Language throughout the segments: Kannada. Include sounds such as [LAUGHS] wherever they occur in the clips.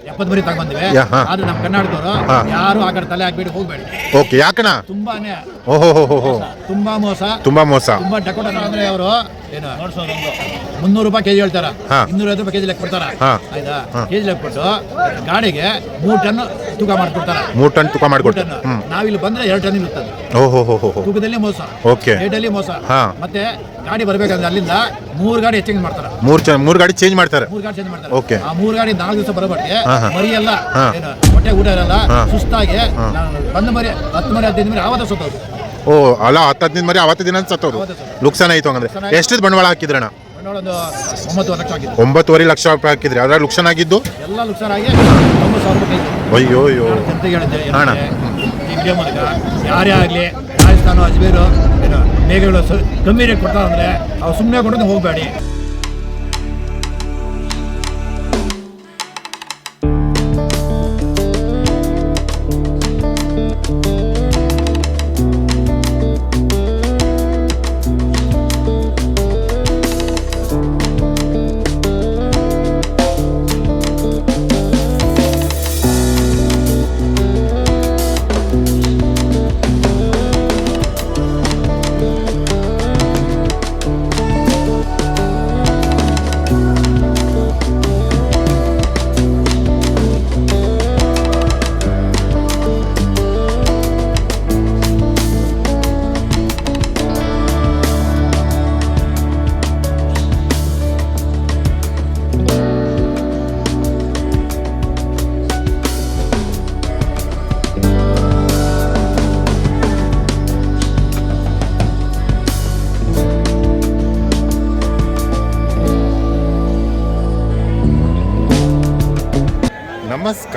ಎಪ್ಪತ್ತು ಮರಿ ತಗೊಂಡ್ಬಂದಿವೆ ಹಾ. ಆದ್ರೆ ನಮ್ಮ ಕನ್ನಡದವರು ಹಾ. ಯಾರು ಆ ಕಡೆ ತಲೆ ಹಾಕ್ಬಿಟ್ಟು ಹೋಗ್ಬೇಡಿ. ಓಕೆ ಯಾಕಣ ತುಂಬಾನೇ ಓಹೋ ಹೋ ಹೋ ಹೋ ತುಂಬಾ ಮೋಸ. ತುಂಬಾ ಮೋಸ. ತುಂಬಾ ಡಕೋಟ ಅಂದ್ರೆ ಅವರು ಏನು? ಮುನ್ನೂರು ರೂಪಾಯಿ ಕೆಜಿ ಹೇಳ್ತಾರ? ಹಾ. ಇನ್ನೂರ ರೂಪಾಯಿ ಕೆಜಿ ಲೆಕ್ಕ ಕೊಡ್ತಾರ? ಆಯ್ತಾ? ಕೆಜಿ ಲೆಕ್ಕ ಕೊಟ್ಟು ಗಾಡಿಗೆ ಮೂರು ಟನ್ ತೂಕ ಮಾಡ್ಕೊಡ್ತಾರ? ಮೂರು ಟನ್ ತೂಕ ಮಾಡಿಕೊಟ್ಟು ನಾವಿಲ್ಲಿ ಬಂದ್ರೆ ಎರಡು ಟನ್ ಇರ್ತದೆ ಓಹೋ ತೂಕದಲ್ಲಿ ಮೋಸ. ಓಕೆ. ರೇಟಲ್ಲಿ ಮೋಸ. ಮತ್ತೆ ಗಾಡಿ ಬರಬೇಕಂದ್ರೆ ಅಲ್ಲಿಂದ ಮೂರು ಗಾಡಿ ಚೇಂಜ್ ಮಾಡ್ತಾರ? ಮೂರು ಮೂರು ಗಾಡಿ ಚೇಂಜ್ ಮಾಡ್ತಾರೆ. ಮೂರು ಗಾಡಿ ಚೇಂಜ್ ಮಾಡ್ತಾರೆ. ಓಕೆ. ಆ ಮೂರು ಗಾಡಿ ನಾಲ್ಕು ದಿವಸ ಬರಬಾರ್ದೆ ಮರಿಯಲ್ಲ. ಹಾ. ಮರಿ ಎಲ್ಲ ಹೊಟ್ಟೆ ಊಟ ಇರಲ್ಲ. ಸುಸ್ತಾಗಿ ಬಂದ ಮರಿ ಹತ್ತು ಮರಿ ಹದಿನೈದು ಮರಿ ಆವತ್ತ ಸತ್ತೋದು ಓ ಅಲ್ಲ ಹತ್ತು ಹದಿನೈದು ಮರಿ ಅವತ್ತು ದಿನ ಸತ್ತೋದು. ಲುಕ್ಸಾನ್ ಆಯ್ತು ಹಂಗಂದ್ರೆ. ಎಷ್ಟು ಬಂಡವಾಳ ಹಾಕಿದ್ರಣ್ಣ? ಒಂದು ಒಂಬತ್ತು ಲಕ್ಷ ಆಗಿದೆ ಒಂಬತ್ತುವರೆ ಲಕ್ಷ ರೂಪಾಯಿ ಹಾಕಿದ್ರಿ. ಅದ್ರಾಗ ಲುಕ್ಸಾನ್ ಆಗಿದ್ದು? ಎಲ್ಲ ಲುಕ್ಸಾನ್ ಆಗಿ ತೊಂಬತ್ತು ಸಾವಿರ ರೂಪಾಯಿ ಅಯ್ಯೋ ಅಯ್ಯೋ. ಜನತೆಗೆ ಹೇಳಿದ್ದೆ ಅಣ್ಣ. ಮೂಲಕ ಯಾರೇ ಆಗಲಿ ರಾಜಸ್ಥಾನ ಅಜ್ಮೀರು ಏನು ಮೇಘಗಳು ಕಮ್ಮಿ ರೇಟ್ ಕೊಡ್ತಾರೆ ಅಂದ್ರೆ ಅವ್ರು ಸುಮ್ಮನೆ ಕೊಡೋದು ಹೋಗಬೇಡಿ.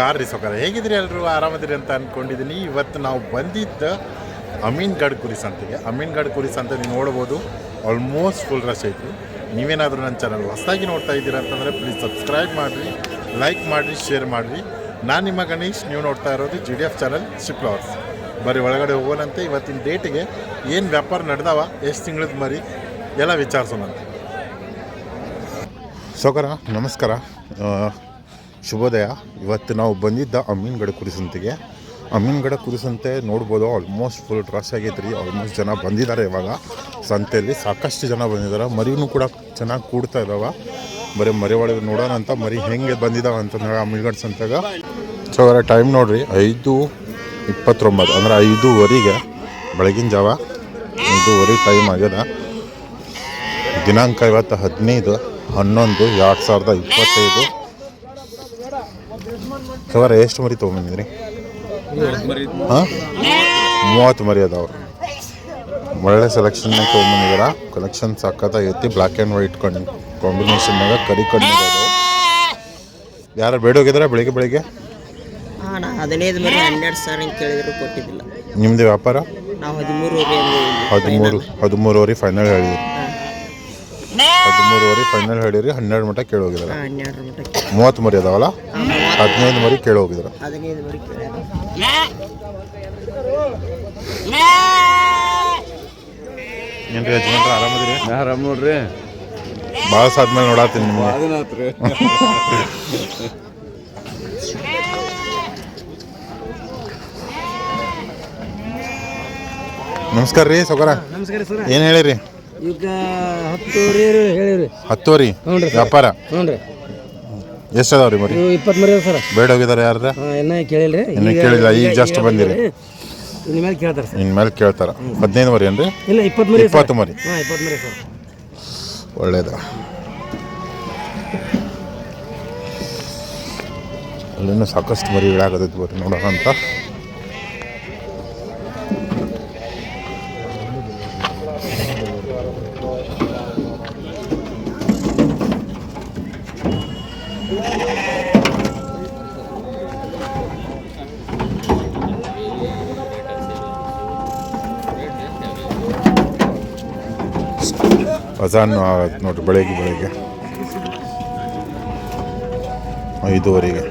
ನಮಸ್ಕಾರ ರೀ ಹೇಗಿದ್ರಿ ಎಲ್ಲರೂ ಆರಾಮದಿರಿ ಅಂತ ಅಂದ್ಕೊಂಡಿದ್ದೀನಿ ಇವತ್ತು ನಾವು ಬಂದಿದ್ದ ಅಮೀನ್ಗಢ್ ಕುರಿ ಸಂತೆಗೆ. ಅಮೀನ್ಗಢ್ ಕುರಿ ಸಂತೆ ನೀವು ನೋಡ್ಬೋದು. ಆಲ್ಮೋಸ್ಟ್ ಫುಲ್ ರಶ್ ಐತಿ. ನೀವೇನಾದರೂ ನನ್ನ ಚಾನಲ್ ಹೊಸದಾಗಿ ನೋಡ್ತಾ ಇದ್ದೀರಾ ಅಂತಂದರೆ ಪ್ಲೀಸ್ ಸಬ್ಸ್ಕ್ರೈಬ್ ಮಾಡಿರಿ ಲೈಕ್ ಮಾಡಿರಿ ಶೇರ್ ಮಾಡಿರಿ. ನಾನು ನಿಮ್ಮ ಗಣೇಶ್, ನೀವು ನೋಡ್ತಾ ಇರೋದು G D F channel sheep lovers ಬರೀ ಒಳಗಡೆ ಹೋಗೋಣಂತೆ. ಇವತ್ತಿನ ಡೇಟಿಗೆ ಏನು ವ್ಯಾಪಾರ ನಡೆದವ, ಎಷ್ಟು ತಿಂಗಳದ ಮರಿ, ಎಲ್ಲ ವಿಚಾರಿಸೋಣಂತೆ. ಸೋಕರ ನಮಸ್ಕಾರ. ಶುಭೋದಯ. ಇವತ್ತು ನಾವು ಬಂದಿದ್ದ ಅಮ್ಮಿನಗಡ ಕುರಿಸಂತೆಗೆ. ಅಮ್ಮಿನಗಡ ಕುರಿಸಂತೆ ನೋಡ್ಬೋದು ಆಲ್ಮೋಸ್ಟ್ ಫುಲ್ ರಶ್ ಆಗೈತೆ ಆಲ್ಮೋಸ್ಟ್ ಜನ ಬಂದಿದ್ದಾರೆ ಇವಾಗ. ಸಂತೆಯಲ್ಲಿ ಸಾಕಷ್ಟು ಜನ ಬಂದಿದ್ದಾರೆ. ಮರಿನೂ ಕೂಡ ಚೆನ್ನಾಗಿ ಕೂಡ್ತಾ ಇದ್ದಾವೆ ಬರೀ ಮರಿ ಒಳಗೆ ನೋಡೋಣ ಅಂತ, ಮರಿ ಹೆಂಗೆ ಬಂದಿದ್ದಾವೆ ಅಂತಂದ್ರೆ ಅಮ್ಮಿನಗಡ ಸಂತೆಗೆ. ಸೊ ಅವರ ಟೈಮ್ ನೋಡಿರಿ, ಐದು ಇಪ್ಪತ್ತೊಂಬತ್ತು, ಅಂದ್ರೆ ಐದೂವರೆಗೆ ಬೆಳಗಿನ ಜಾವ ಐದೂವರೆ ಟೈಮ್ ಆಗ್ಯದ. ದಿನಾಂಕ ಇವತ್ತು ಹದಿನೈದು, ಹನ್ನೊಂದು, ಎರಡು ಸಾವಿರದ ಇಪ್ಪತ್ತೈದು. ಸವರ ಎಷ್ಟು ಮರಿ ತೊಗೊಂಬಂದಿದ್ರಿ? ಹಾಂ? ಮೂವತ್ತು ಮರಿ ಅದಾವ. ಒಳ್ಳೆ ಸೆಲೆಕ್ಷನ್ ತೊಗೊಂಬಂದಿದ್ದೀರ? ಕಲೆಕ್ಷನ್ ಸಖತ್ತಾಗೈತಿ ಬ್ಲ್ಯಾಕ್ ಆ್ಯಂಡ್ ವೈಟ್ ಕಣ್ಣು ಕಾಂಬಿನೇಷನ್ನಾಗ ಕರಿ ಕಣ್ಣು ಯಾರು ಬೇಡ ಹೋಗಿದಾರ ಬೆಳಿಗ್ಗೆ ಬೆಳಿಗ್ಗೆ? ನಿಮ್ದು ನಾ ಹದಿನೈದು ಮೇಲೆ ಹನ್ನೆರಡು ಸಾವಿರ ಹಿಂಗೆ ಕೇಳಿದ್ರು ಕೊಟ್ಟಿದ್ದಿಲ್ಲ. ನಿಮ್ಮದು ವ್ಯಾಪಾರ? ನಾವು ಹದಿಮೂರು ಹದಿಮೂರುವರೆ ಫೈನಲ್ ಹೇಳಿರಿ. ಹದಿಮೂರುವರೆ ಫೈನಲ್ ಹೇಳಿರಿ ಹನ್ನೆರಡು ಮಟ್ಟ ಕೇಳೋಗಿದ್ದಾರೆ ಮೂವತ್ತು ಮರಿ ಅದಾವಲ್ಲ? ಹದಿನೈದು ಮರಿ ಕೇಳಿ ಹದಿನೈದು ಮರಿ ಕೇಳ್ಯಾರ ಏನ್ರಿ ಯಜಮಾನ್ರ ಆರಾಮದಿರಿ ಆರಾಮ್ ನೋಡ್ರಿ. ಭಾಳ ಸಾದ್ಮೇಲೆ ನೋಡತ್ತೀನಿ ನಿಮ್ಗೆ. ಅದನ್ನಾತ್ರಿ ನಮಸ್ಕಾರ ರೀ ಸೌಕರ. ನಮಸ್ಕಾರ ಸರ್. ಏನು ಹೇಳಿರಿ? ಈಗ ಹತ್ತುವರೆ ಹೇಳಿರಿ. ಹತ್ತುವರಿ. ವ್ಯಾಪಾರ? ಹ್ಞೂ ರೀ ಎಷ್ಟು ಅದಾವ ರೀ ಮರಿ ನೀವು ಇಪ್ಪತ್ತು ಮರಿ ಸರ್. ಬೇಡ ಹೋಗಿದಾರೆ ಯಾರ ಹಾಂ ಇನ್ನೂ ಕೇಳಿಲ್ರಿ. ಇನ್ನೂ ಕೇಳಿಲ್ಲ, ಈಗ ಜಸ್ಟ್ ಬಂದಿರಿ. ಇನ್ನು ಮೇಲೆ ಕೇಳ್ತಾರೆ ಸರ್. ಇನ್ಮೇಲೆ ಕೇಳ್ತಾರ. ಹದಿನೈದು ಮರಿ ಏನ್ರಿ? ಇಲ್ಲ ಇಪ್ಪತ್ತು ಮರಿ ಇಪ್ಪತ್ತು ಮರಿ. ಹಾಂ ಇಪ್ಪತ್ತು ಮರಿ ಸರ್. ಒಳ್ಳೇದು. ಅಲ್ಲಿನೂ ಸಾಕಷ್ಟು ಮರಿ ಇಳಾಗತೈತಿ ಬರ್ರಿ ನೋಡೋಣ ಅಂತ. ಅಜಾನ್ ಆಗತ್ತೆ ನೋಡ್ರಿ ಬೆಳಗ್ಗೆ ಬೆಳಗ್ಗೆ. ಐದೂವರೆಗೆ.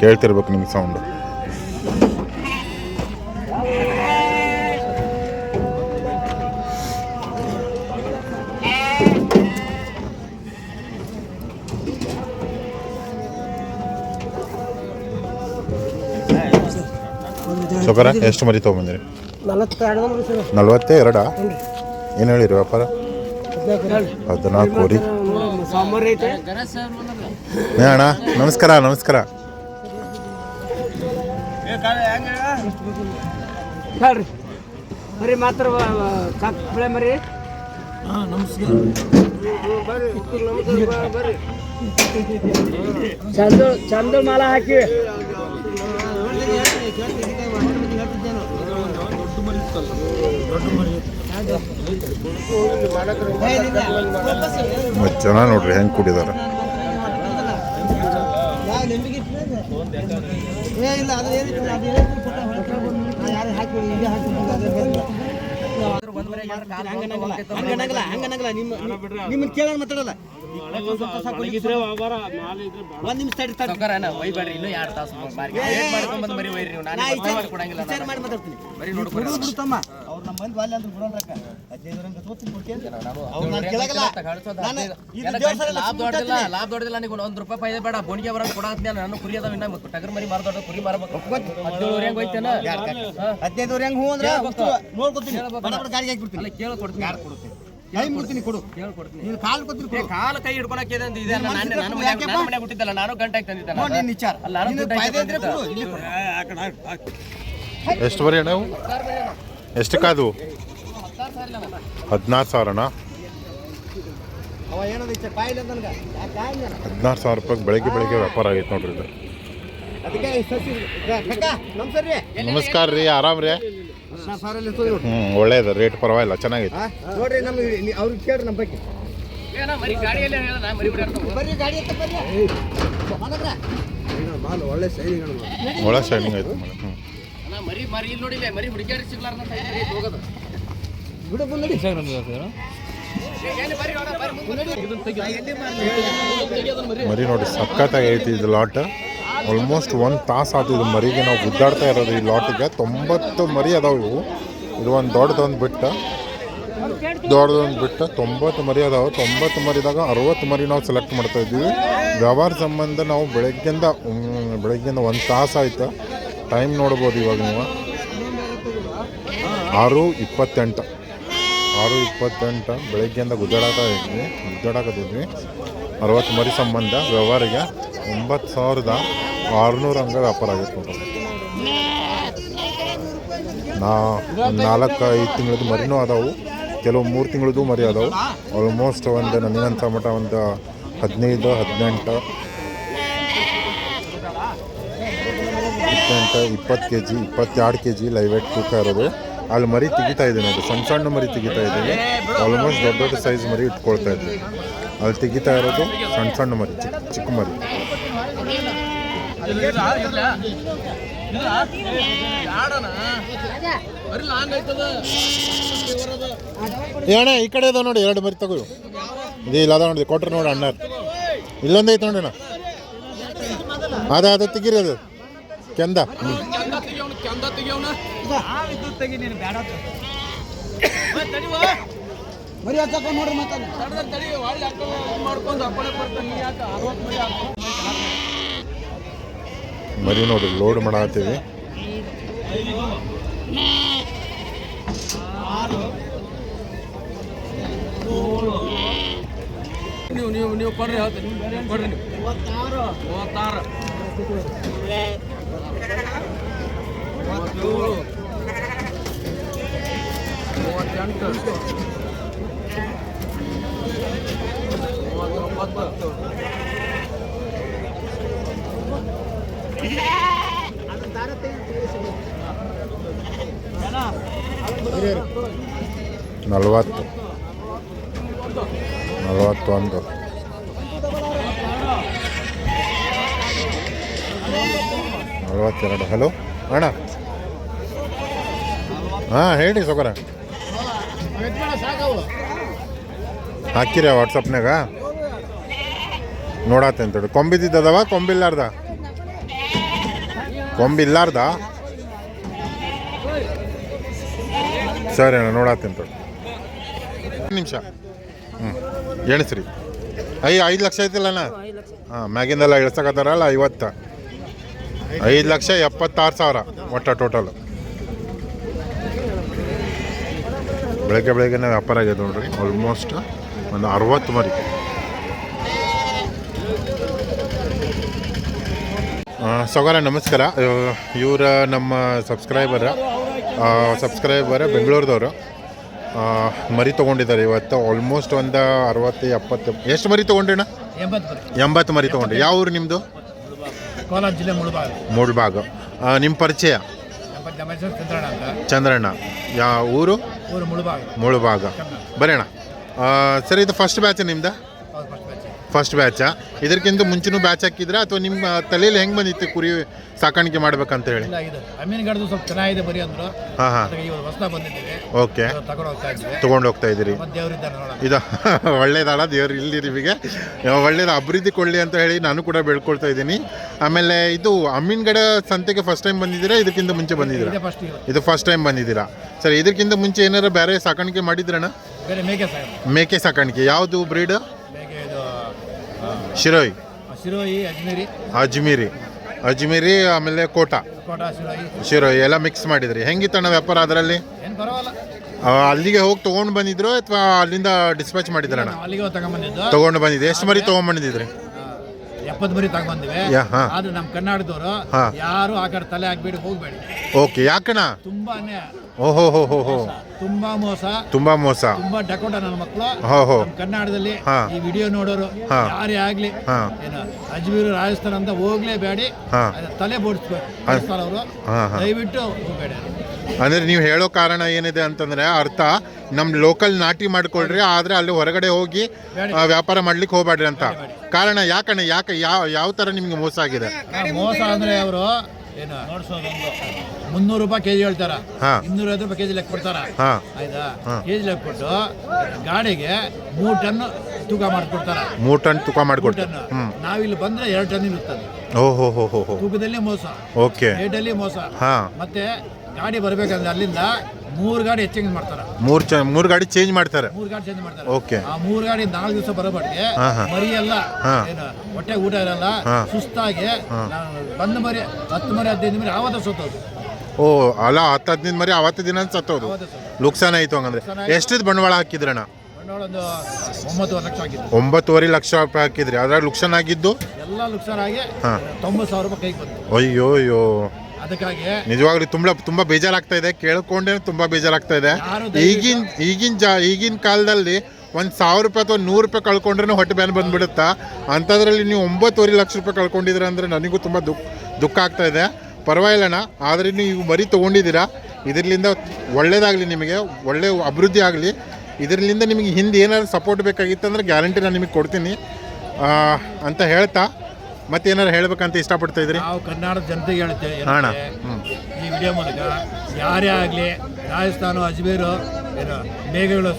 ಕೇಳ್ತಿರ್ಬೇಕು ನಿಮ್ಗೆ ಸೌಂಡು ಸೊಕರ ಎಷ್ಟು ಮರಿ ತೊಗೊಂಬಂದಿರಿ ನಲವತ್ತೆರಡು? ಏನು ಹೇಳಿರಿ ವ್ಯಾಪಾರ? ಹದಿನಾಲ್ಕು ಕೋರಿ ಏ ಅಣ್ಣ ನಮಸ್ಕಾರ ನಮಸ್ಕಾರ. ಬರೀ ಮರಿ ಮಾತ್ರ ಬೆಳೆ ಮರಿ. ಬರ್ರಿ ಚಂದ ಚಂದ ಮಾಲ ಹಾಕಿ. ಮತ್ತು ಜನ ನೋಡ್ರಿ ಹೆಂಗೆ ಕುಡಿದಾರ. ನಿಮ್ಮ ಕೇಳೋಣ ಮಾತಾಡಲ್ಲ. ಒಂದ್ ನಿಮಿಷ ತಡಿ ತಡಿ. ಸೌಕರ್ಯನ ಒಯ್ಬೇಡ್ರಿ ಇನ್ನೂ ಎರಡು ತಾಸು ಬಾರಿಗೆ ವೇಟ್ ಮಾಡ್ಕೊಂಡ್ ಬಂದ್ ಮರಿ ಒಯ್ರಿ ನೀವು? ನಾನು ಇವತ್ತು ಕೊಡಂಗಿಲ್ಲ ವಿಚಾರ ಮಾಡಿ ಮಾತಾಡ್ತೀನಿ. ಬರೀ ನೋಡ್ಕೊಂಡು ತಮ್ಮ. ಅವ್ರು ನಮ್ಮ ಮಂದಿ ವಾಲ್ಯ ಅಂತ ಬಿಡೋಲ್ರಕ್ಕ ಹದಿನೈದು ರಂಗ ತೋತೀನಿ ಕೊಡ್ತೀನಿ ಅವ್ರು ನಾನು ಕೇಳಗಲ್ಲ. ನಾನು ಇದು ದೇವ್ರ ಸಲ ಲಾಭ ದೊಡ್ಡದಿಲ್ಲ ಲಾಭ ದೊಡ್ಡದಿಲ್ಲ ನೀವು ಒಂದ್ ರೂಪಾಯಿ ಫೈದೆ ಬೇಡ ಬೋಣಿಗೆ ಬರೋದು ಕೊಡತ್ತೀನಿ ನಾನು ಕುರಿ ಅದಾವ ಇನ್ನ ಮತ್ತು ಟಗರ್ ಮರಿ ಮಾರ ದೊಡ್ಡ ಕುರಿ ಮಾರಬೇಕು. ಹದಿನೇಳು ಹೆಂಗ್ ಹೋಯ್ತೇನ ಹದಿನೈದು ಹೆಂಗ್ ಹೂ ಅಂದ್ರೆ ನೋಡ್ಕೊತೀನಿ. ಗಾಡಿಗೆ ಹಾಕ್ಬಿಡ್ತೀನಿ. ಅಲ್ಲ ಕೇಳಿ ಕೊಡ್ತೀನಿ. ಯಾರು ಕೊಡ್ತೀನಿ ಕೈ ಮುಡ್ತೀನಿ ಕೊಡು. ಕೇಳಿ ಕೊಡ್ತೀನಿ. ನೀನು ಕಾಲು ಕೊಡ್ತೀನಿ ಕೊಡು. ಕಾಲು ಕೈ ಹಿಡ್ಕೊಳಕ್ಕೆ ಇದೆ ನಾನು ಗಂಟೆ ತಂದಿದ್ದೆ ನೋಡಿ ನಿನ್ನ ವಿಚಾರ. ಅಲ್ಲ ನಾನು ನಿನ್ನ ಇದ್ರೆ ತಂದಿದ್ದೆ. ಕೊಡು. ಇಲ್ಲಿ ಕೊಡು. ಎಷ್ಟು ಬರೀ ಅಣ್ಣ ಇವು? ಎಷ್ಟು ಕಾದು ಹದಿನಾರು ಸಾವಿರನಾ? ಹದಿನಾರು ಸಾವಿರ ರೂಪಾಯಿ ಬೆಳಗ್ಗೆ ಬೆಳಗ್ಗೆ ವ್ಯಾಪಾರ ಆಗೈತೆ ನೋಡ್ರಿ ಇದು ನಮಸ್ಕಾರ ರೀ ಆರಾಮ್ ರೀ ಹ್ಞೂ ಒಳ್ಳೇದು ರೇಟ್ ಪರವಾಗಿಲ್ಲ ಚೆನ್ನಾಗೈತೆ? ನೋಡ್ರಿ ಅವ್ರಿಗೆ ಕೇಳ್ರಿ ನಮ್ಮ ಬಗ್ಗೆ ಒಳ್ಳೆ ಶೈನಿಂಗ್ ಐತೆ ಹ್ಞೂ ನಾ ಮರಿ ಮರಿ ಇಲ್ಲಿ ನೋಡಿಲ್ಲ ಮರಿ ಹುಡುಗಿಯಾರಿ ಸಿಗ್ಲಾರ್ದ ಐತ್ರಿ ಹೋಗೋದು? ಬಿಡು ಬಂದು ಮರಿ ನೋಡಿ. ಸಕ್ಕತ್ತಾಗಿ ಐತಿ ಇದು ಲಾಟ್ ಆಲ್ಮೋಸ್ಟ್ ಒಂದು ತಾಸು ಆತು ಇದು ಮರಿಗೆ ನಾವು ಗುದ್ದಾಡ್ತಾ ಇರೋದು ಈ ಲಾಟಿಗೆ ತೊಂಬತ್ತು ಮರಿ ಅದಾವು ಇವು. ಇದು ಒಂದು ದೊಡ್ಡದೊಂದು ಬಿಟ್ಟ. ದೊಡ್ಡದೊಂದು ಬಿಟ್ಟ ತೊಂಬತ್ತು ಮರಿ ಅದಾವೆ. ತೊಂಬತ್ತು ಮರಿದಾಗ ಅರವತ್ತು ಮರಿ ನಾವು ಸೆಲೆಕ್ಟ್ ಮಾಡ್ತಾ ಇದ್ದೀವಿ. ವ್ಯವಹಾರ ಸಂಬಂಧ ನಾವು ಬೆಳಗ್ಗೆಯಿಂದ ಬೆಳಗ್ಗೆಯಿಂದ ಒಂದು ತಾಸು ಆಯ್ತು. ಟೈಮ್ ನೋಡ್ಬೋದು ಇವಾಗ ನೀವು. ಆರು ಇಪ್ಪತ್ತೆಂಟು. ಆರು ಇಪ್ಪತ್ತೆಂಟು, ಬೆಳಗ್ಗೆಯಿಂದ ಗುದ್ದಾಡತಾ ಇದ್ವಿ. ಗುದ್ದಾಡಕತ್ತಿದ್ವಿ ಅರವತ್ತು ಮರಿ ಸಂಬಂಧ ವ್ಯವಹಾರಿಗೆ ಒಂಬತ್ತು ಸಾವಿರದ ಆರುನೂರು ಹಂಗೆ ವ್ಯಾಪಾರ ಆಗಿತ್ತು ನಾ ನಾಲ್ಕು, ಐದು ತಿಂಗಳದ್ದು ಮರಿನೂ ಅದಾವು ಕೆಲವು ಮೂರು ತಿಂಗಳದ್ದು ಮರಿ ಅದಾವು ಆಲ್ಮೋಸ್ಟ್ ಒಂದು ನನಗಂತ ಮಟ್ಟ ಒಂದು ಹದಿನೈದು, ಹದಿನೆಂಟು. ಹದಿನೆಂಟು ಇಪ್ಪತ್ತು ಕೆ ಜಿ ಇಪ್ಪತ್ತೆರಡು ಕೆ ಜಿ ಲೈವ್ ವೇಟ್ ತೂಕ ಇರೋದು. ಅಲ್ಲಿ ಮರಿ ತೆಗಿತಾ ಇದ್ದೀನಿ ಅದು. ಸಣ್ಣ ಸಣ್ಣ ಮರಿ ತೆಗಿತಾ ಇದ್ದೀನಿ. ಆಲ್ಮೋಸ್ಟ್ ದೊಡ್ಡ ದೊಡ್ಡ ಸೈಜ್ ಮರಿ ಇಟ್ಕೊಳ್ತಾ ಇದ್ದೀನಿ. ಅಲ್ಲಿ ತೆಗಿತಾ ಇರೋದು ಸಣ್ಣ ಸಣ್ಣ ಮರಿ ಚಿಕ್ಕ ಚಿಕ್ಕ ಮರಿ. ಏಣ ಈ ಕಡೆ ಇದಾವೆ ನೋಡಿ, ಎರಡು ಮರಿ ತಗೋ. ಇದು ಇಲ್ಲ ಅದ ನೋಡಿ, ಕೊಟ್ರೆ ನೋಡಿ ಅಣ್ಣ ಇಲ್ಲೊಂದೈತೆ ನೋಡಿ ಅಣ್ಣ. ಅದ ಅದ ತೆಗೀರಿ ಅದು. ಕೆಂದ. ಹ್ಮ್. ಮರಿ ಹಚ್ಚಕೊಂಡ್ ನೋಡ್ರಿ ಮಾತಾಡ ಮರಿ ನೋಡಿ ಲೋಡ್ ಮಾಡತ್ತೀವಿ. ನೀವು ನೀವು ನೀವು ಕೊಡ್ರಿ ಹೇಳ್ತೀನಿ. ಕೊಡ್ರಿ ನೀವು. ಮೂವತ್ತಾರು. ಮೂವತ್ತೇಳು ಮೂವತ್ತೆಂಟು ಮೂವತ್ತೊಂಬತ್ತು ನಲವತ್ತು ನಲವತ್ತೊಂದು ನಲವತ್ತೆರಡು. ಹಲೋ ಅಣ್ಣ? ಹಾಂ ಹೇಳಿ ಸೊಕರ ಹಾಕಿರ ವಾಟ್ಸಪ್ನಾಗ ನೋಡತ್ತೆ ಅಂತ ಕೊಂಬಿದ್ದದವ ಕೊಂಬಿಲ್ಲಾರ್ದ? ಕೊಂಬಿಲ್ಲಾರ್ದ? ಸರಿ ಅಣ್ಣ ನೋಡತ್ತೆ ಅಂತ ನಿಮಿಷ. ಹ್ಞೂ ಎಣಿಸ್ರಿ. ಐ ಐದು ಲಕ್ಷ ಐತಿಲ್ಲ ಅಣ್ಣ? ಹಾಂ ಮ್ಯಾಗಿಂದೆಲ್ಲ ಇಳ್ಸಕತ್ತಾರಲ್ಲ ಐವತ್ತು. ಐದು ಲಕ್ಷ ಎಪ್ಪತ್ತಾರು ಸಾವಿರ ಒಟ್ಟ ಟೋಟಲ್. ಬೆಳಗ್ಗೆ ಬೆಳಗ್ಗೆನೇ ವ್ಯಾಪಾರ ಆಗಿದೆ ನೋಡ್ರಿ ಆಲ್ಮೋಸ್ಟ್ ಒಂದು ಅರವತ್ತು ಮರಿ ಸೌಗಾರ ನಮಸ್ಕಾರ. ಇವರ ನಮ್ಮ ಸಬ್ಸ್ಕ್ರೈಬರ ಸಬ್ಸ್ಕ್ರೈಬರ ಬೆಂಗಳೂರದವರು. ಮರಿ ತೊಗೊಂಡಿದ್ದಾರೆ ಇವತ್ತು ಆಲ್ಮೋಸ್ಟ್ ಒಂದು ಅರವತ್ತು ಎಪ್ಪತ್ತು. ಎಷ್ಟು ಮರಿ ತೊಗೊಂಡ್ರಿಣ್ಣ ಎಂಬತ್ತು ಮರಿ. ತೊಗೊಂಡ್ರಿ. ಯಾವ ಊರು ನಿಮ್ಮದು ಕೋಲಾರ ಜಿಲ್ಲೆ ಮುಳುಬಾಗ. ಮೂಳ್ಬಾಗ. ನಿಮ್ಮ ಪರಿಚಯ? ಎಂಬತ್ತು ನಮ್ಮ ಹೆಸರು ಚಂದ್ರಣ್ಣ ಅಂತ. ಚಂದ್ರಣ್ಣ. ಯಾವ ಊರು? ಊರು ಮುಳುಬಾಗ. ಮುಳುಬಾಗ. ಬರೋಣ ಸರ್ ಇದು ಫಸ್ಟ್ ಬ್ಯಾಚ್ ನಿಮ್ದು? ಫಸ್ಟ್ ಬ್ಯಾಚ್ ಇದಕ್ಕಿಂತ ಮುಂಚೆನೂ ಬ್ಯಾಚ್ ಹಾಕಿದ್ರೆ? ಅಥವಾ ನಿಮ್ಮ ತಲೆಯಲ್ಲಿ ಹೆಂಗೆ ಬಂದಿತ್ತು ಕುರಿ ಸಾಕಾಣಿಕೆ ಮಾಡ್ಬೇಕಂತ ಹೇಳಿ ಅಮೀನ್ಗಡದು ಸ್ವಲ್ಪ ಚೆನ್ನಾಗಿದೆ ಬರೀ ಅಂದ್ರು. ಹಾಂ ಹಾಂ. ಬಂದಿದ್ದೀವಿ. ಓಕೆ. ತಗೊಂಡು ಹೋಗ್ತಾ ಇದ್ವಿ ತೊಗೊಂಡು ಹೋಗ್ತಾ ಇದ್ದೀರಿ. ಇದು [LAUGHS] ಒಳ್ಳೇದಾಳ ದೇವ್ರು ಇಲ್ಲಿ ನಿಮಗೆ. ಒಳ್ಳೇದು ಅಭಿವೃದ್ಧಿ ಕೊಳ್ಳಿ ಅಂತ ಹೇಳಿ ನಾನು ಕೂಡ ಬೆಳ್ಕೊಳ್ತಾ ಇದ್ದೀನಿ. ಆಮೇಲೆ ಇದು ಅಮ್ಮಿನಗಡ ಸಂತೆಗೆ ಫಸ್ಟ್ ಟೈಮ್ ಬಂದಿದ್ದೀರಾ? ಇದಕ್ಕಿಂತ ಮುಂಚೆ ಬಂದಿದ್ದೀರಾ? ಇದೇ ಫಸ್ಟ್ ಟೈಮ್ ಬಂದಿದ್ದೀರಾ? ಸರಿ ಇದಕ್ಕಿಂತ ಮುಂಚೆ ಏನಾರ ಬೇರೆ ಸಾಕಾಣಿಕೆ ಮಾಡಿದ್ರಣ್ಣ? ಮೇಕೆ ಸಾಕು ಮೇಕೆ ಸಾಕಾಣಿಕೆ. ಯಾವುದು ಬ್ರೀಡ್ ಶಿರೋಯ್? ಶಿರೋಯಿ ಅಜ್ಮೀರಿ. ಅಜ್ಮೀರಿ. ಅಜ್ಮೀರಿ ಆಮೇಲೆ ಕೋಟ. ಕೋಟ ಶಿರೋಯಿ. ಶಿರೋಯ್ ಎಲ್ಲ ಮಿಕ್ಸ್ ಮಾಡಿದ್ರಿ. ಹೆಂಗಿತ್ತಣ್ಣ ವ್ಯಾಪಾರ ಅದರಲ್ಲಿ? ಏನು ಪರವಾಗಿಲ್ಲ. ಅಲ್ಲಿಗೆ ಹೋಗಿ ತೊಗೊಂಡು ಬಂದಿದ್ರು ಅಥವಾ ಅಲ್ಲಿಂದ ಡಿಸ್ಪ್ಯಾಚ್ ಮಾಡಿದ್ರಣ್ಣ? ಅಲ್ಲಿಗೆ ತಗೊಂಬಂದಿದ್ದು ತೊಗೊಂಡು ಬಂದಿದ್ದೆ. ಎಷ್ಟು ಮರಿ ತೊಗೊಂಡ್ಬಂದಿದ್ರಿ ಎಪ್ಪತ್ತು ಮರಿ ತಗೊಂಬಂದಿವಿ ಯಾ ಹಾಂ. ಆದ್ರೆ ನಮ್ಮ ಕನ್ನಡದವರು ಹಾ. ಯಾರು ಆ ಕಡೆ ತಲೆ ಹಾಕ್ಬೇಡಿ ಹೋಗ್ಬೇಡಿ. ಓಕೆ ಯಾಕಣ್ಣ? ತುಂಬಾ ಅನ್ಯಾಯ ಓಹೋ ಹೋ ಹೋ ಹೋ. ತುಂಬಾ ಮೋಸ ತುಂಬಾ ಮೋಸ. ತುಂಬಾ ಡಕೋಟ ನನ್ನ ಮಕ್ಕಳು ಹೋ ಹೋ. ಹಾ. ಈ ವಿಡಿಯೋ ನೋಡೋರು ಹಾ. ಯಾರೇ ಆಗ್ಲಿ ಹಾ. ಏನು ಅಜ್ಮೀರ್ ರಾಜಸ್ಥಾನ ಅಂತ ಹೋಗ್ಲೇಬೇಡಿ. ಹಾ. ಅದು ತಲೆ ಬೋಡಿಸ್ಬೇಕು ಅವರು ಹಾ, ಹಾ. ದಯವಿಟ್ಟು ಹೋಗ್ಬೇಡಿ ಅಂದ್ರೆ ನೀವು ಹೇಳೋ ಕಾರಣ ಏನಿದೆ ಅಂತಂದ್ರೆ ಅರ್ಥ ನಮ್ಮ ಲೋಕಲ್ ನಾಟಿ ಮಾಡ್ಕೊಳ್ರಿ ಆದ್ರೆ ಅಲ್ಲಿ ಹೊರಗಡೆ ಹೋಗಿ ಆ, ವ್ಯಾಪಾರ ಮಾಡ್ಲಿಕ್ಕೆ ಹೋಗ್ಬೇಡ್ರಿ ಅಂತ. ಕಾರಣ ಯಾಕಣ್ಣ ಯಾಕೆ ಯಾವ ಯಾವ ತರ ನಿಮ್ಗೆ ಮೋಸ ಆಗಿದೆ? ಆ, ಮೋಸ ಅಂದ್ರೆ ಅವರು ಏನು? ಮುನ್ನೂರು ರೂಪಾಯಿ ಕೆಜಿ ಹೇಳ್ತಾರ. ಇನ್ನೂರ ರೂಪಾಯಿ ಕೆಜಿ ಲೆಕ್ಕ ಕೊಡ್ತಾರ? ಆಯ್ತಾ. ಕೆಜಿ ಲೆಕ್ಕ ಕೊಟ್ಟು ಗಾಡಿಗೆ ಮೂರು ಟನ್ ತೂಕ ಮಾಡ್ಕೊಡ್ತಾರ? ಮೂರು ಟನ್ ತೂಕ ಮಾಡ್ಕೊಡ್ತಾರ. ನಾವಿಲ್ಲಿ ಬಂದ್ರೆ ಎರಡು ಟನ್ ಇರುತ್ತದೆ. ಓ ಹೋ ಹೋ. ತೂಕದಲ್ಲಿ ಮೋಸ. ಓಕೆ. ರೇಟಲ್ಲಿ ಮೋಸ. ಹಾ. ಮತ್ತೆ ಗಾಡಿ ಬರ್ಬೇಕಂದ್ರೆ ಅಲ್ಲಿಂದ ಮೂರು ಗಾಡಿ ಚೇಂಜ್ ಮಾಡ್ತಾರೆ. ಮೂರ್ ಚ ಮೂರ್ ಗಾಡಿ ಚೇಂಜ್ ಮಾಡ್ತಾರೆ. ಮೂರು ಗಾಡಿ ಚೇಂಜ್ ಮಾಡ್ತಾರೆ. ಓಕೆ ಆ ಮೂರು ಗಾಡಿ ನಾಲ್ಕು ದಿವಸ ಬರೋಬಟ್ಟಿಗೆ ಹಾ, ಹಾ. ಮರಿ ಎಲ್ಲ ಹಾ. ಏನು ಹೊಟ್ಟೆ ಊಟ ಇರಲ್ಲ ಹಾ. ಸುಸ್ತಾಗಿ ನಾನು ಬಂದ ಮರಿ ಹತ್ತು ಮರಿ ಹದಿನೈದು ಮರಿ ಆವತ್ತ ಸೋತೋದು ಓ ಅಲ್ಲ ಹತ್ತು ಹದಿನೈದು ಮರಿ ಅವತ್ತು ದಿನ ಸತ್ತೋದು. ಆವತ್ತ ಸೋತೋದು ಲುಕ್ಸಾನ್ ಆಯ್ತು ಹಂಗಂದ್ರೆ. ಎಷ್ಟಿದ್ ಬಂಡವಾಳ ಹಾಕಿದ್ರಣ್ಣ? ಬಂಡವಾಳ ಒಂದು ಒಂಬತ್ತುವರೆ ಲಕ್ಷ ಆಗಿದ್ದು ಒಂಬತ್ತುವರೆ ಲಕ್ಷ ರೂಪಾಯಿ ಹಾಕಿದ್ರಿ. ಅದ್ರಾಗ ಲುಕ್ಸಾನ್ ಆಗಿದ್ದು? ಎಲ್ಲ ಲುಕ್ಸಾನ್ ಆಗಿ ಹಾ. ತೊಂಬತ್ತು ಸಾವಿರ ರೂಪಾಯಿ ಕೈಗೆ ಬಂತು. ಅಯ್ಯೋ ಅಯ್ಯೋ ಅದಕ್ಕಾಗಿ ನಿಜವಾಗ್ಲೂ ತುಂಬಾ ತುಂಬಾ ಬೇಜಾರಾಗ್ತಾ ಇದೆ. ಕೇಳ್ಕೊಂಡೇ ತುಂಬಾ ಬೇಜಾರಾಗ್ತಾ ಇದೆ. ಈಗಿನ ಈಗಿನ ಜಾ ಈಗಿನ ಕಾಲದಲ್ಲಿ ಒಂದು ಸಾವಿರ ರೂಪಾಯಿ ಅಥವಾ ನೂರು ರೂಪಾಯಿ ಕಳ್ಕೊಂಡ್ರೆ ಹೊಟ್ಟೆ ಬ್ಯಾನ್ ಬಂದ್ಬಿಡುತ್ತಾ? ಅಂಥದ್ರಲ್ಲಿ ನೀವು ಒಂಬತ್ತುವರೆ ಲಕ್ಷ ರೂಪಾಯಿ ಕಳ್ಕೊಂಡಿದ್ದೀರಾ ಅಂದ್ರೆ ನನಗೂ ತುಂಬ ದುಃಖ ದುಃಖ ಆಗ್ತಾ ಇದೆ. ಪರವಾಗಿಲ್ಲಣ್ಣ ಆದರೆ ನೀವು ಮರಿ ತೊಗೊಂಡಿದ್ದೀರಾ? ಇದರಿಂದ ಒಳ್ಳೇದಾಗಲಿ ನಿಮಗೆ ಒಳ್ಳೆ ಅಭಿವೃದ್ಧಿ ಆಗಲಿ. ಇದರಿಂದ ನಿಮಗೆ ಹಿಂದೆ ಏನಾದ್ರು ಸಪೋರ್ಟ್ ಬೇಕಾಗಿತ್ತು ಅಂದರೆ ಗ್ಯಾರಂಟಿ ನಾನು ನಿಮಗೆ ಕೊಡ್ತೀನಿ. ಅಂತ ಹೇಳ್ತಾ ಮತ್ತೇನಾರು ಹೇಳ್ಬೇಕಂತ ಇಷ್ಟಪಡ್ತಾ ಇದ್ರಿ ನಾವು ಕರ್ನಾಟಕ ಜನತೆಗೆ ಹೇಳ್ತೇವೆ ಅಣ್ಣ. ಈ ವಿಡಿಯೋ ಮೂಲಕ ಯಾರೇ ಆಗಲಿ ರಾಜಸ್ಥಾನ ಅಜ್ಮೀರು ಏನು ಮೇಘಗಳು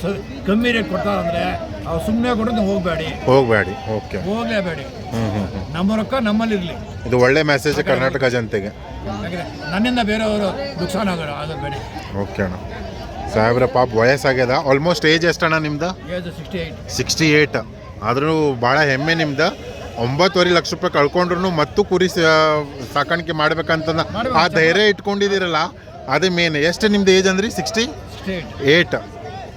ಕಮ್ಮಿ ರೇಟ್ ಕೊಡ್ತಾರಂದ್ರೆ ಅವ್ರು ಸುಮ್ಮನೆ ಕೊಡೋದು ಹೋಗಬೇಡಿ. ಹೋಗಬೇಡಿ ಓಕೆ. ಹೋಗಲೇಬೇಡಿ. ಹ್ಞೂ ಹ್ಞೂ ಹ್ಞೂ ನಮ್ಮ ರೊಕ್ಕ ನಮ್ಮಲ್ಲಿರಲಿ. ಇದು ಒಳ್ಳೆ ಮೆಸೇಜ್ ಕರ್ನಾಟಕ ಜನತೆಗೆ. ಯಾಕಂದ್ರೆ ನನ್ನಿಂದ ಬೇರೆಯವರು ನುಕ್ಸಾನ್ ಆಗೋರು ಆಗಬೇಡಿ ಓಕೆ ಅಣ್ಣ. ಸಾಹೇಬ್ರ ಪಾಪ ವಯಸ್ಸಾಗ್ಯದ. ಆಲ್ಮೋಸ್ಟ್ ಏಜ್ ಎಷ್ಟಣ್ಣ ನಿಮ್ದು? Age sixty eight sixty eight ಆದರೂ ಭಾಳ ಹೆಮ್ಮೆ ನಿಮ್ದು. ಒಂಬತ್ತುವರೆ ಲಕ್ಷ ರೂಪಾಯಿ ಕಳ್ಕೊಂಡ್ರು ಮತ್ತು ಕುರಿ ಸಾಕಾಣಿಕೆ ಮಾಡ್ಬೇಕಂತ ಆ ಧೈರ್ಯ ಇಟ್ಕೊಂಡಿದ್ದೀರಲ್ಲ ಅದೇ ಮೇನ್ ಎಷ್ಟು ನಿಮ್ದು ಏಜ್ ಅಂದ್ರಿ? ಸಿಕ್ಸ್ಟಿ ಏಟ್